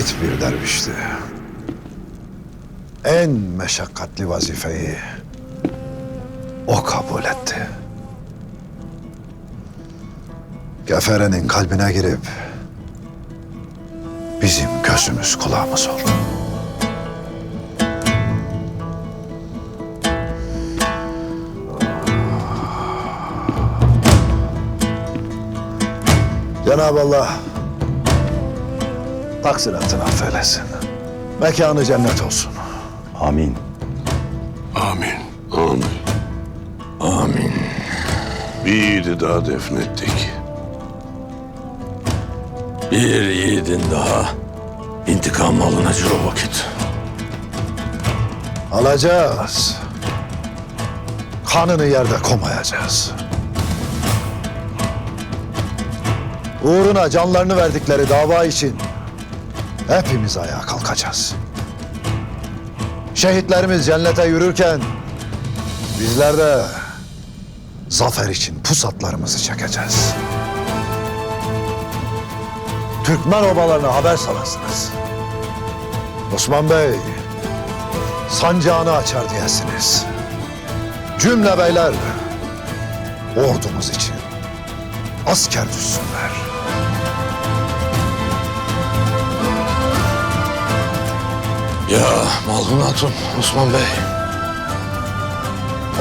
Yiğit bir dervişti. En meşakkatli vazifeyi o kabul etti. Keferenin kalbine girip bizim gözümüz kulağımız oldu. Cenab-ı Allah taksiratını affeylesin. Mekanı cennet olsun. Amin. Amin. Amin. Amin. Bir yiğidi daha defnettik. Bir yiğidin daha intikam alınacak o vakit. Alacağız. Kanını yerde komayacağız. Uğruna canlarını verdikleri dava için hepimiz ayağa kalkacağız. Şehitlerimiz cennete yürürken bizler de zafer için pusatlarımızı çekeceğiz. Türkmen obalarına haber salasınız. Osman Bey, sancağını açar diyesiniz. Cümle beyler ordumuz için asker düşsünler. Ya Malhun Hatun, Osman Bey.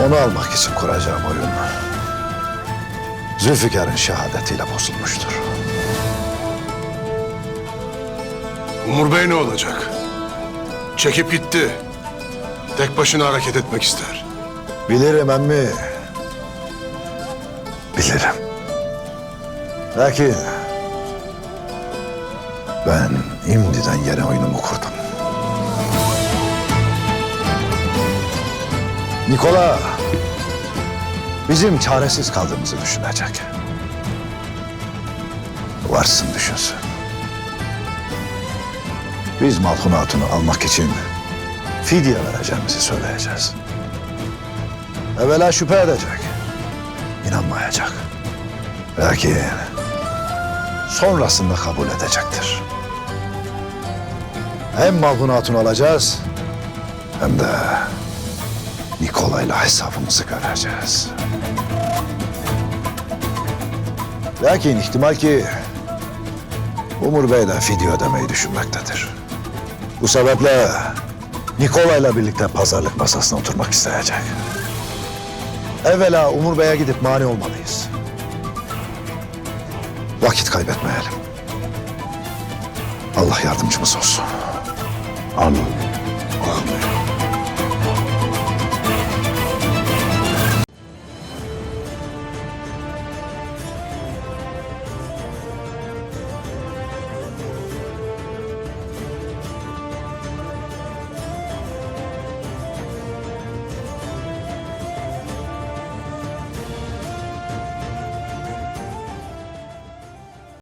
Onu almak için kuracağım oyun. Zülfikar'ın şehadetiyle bozulmuştur. Umur Bey ne olacak? Çekip gitti. Tek başına hareket etmek ister. Bilirim emmi. Bilirim. Lakin ben imdiden yeni oyunumu kurdum. Nikola bizim çaresiz kaldığımızı düşünecek. Varsın düşünsün. Biz Malhun Hatun'u almak için fidye vereceğimizi söyleyeceğiz. Evvela şüphe edecek. inanmayacak. Lakin sonrasında kabul edecektir. Hem Malhun Hatun alacağız hem de Nikolay'la hesabımızı göreceğiz. Lakin ihtimal ki Umur Bey de fidye ödemeyi düşünmektedir. Bu sebeple Nikolay'la birlikte pazarlık masasına oturmak isteyecek. Evvela Umur Bey'e gidip mani olmalıyız. Vakit kaybetmeyelim. Allah yardımcımız olsun. Amin. Amin.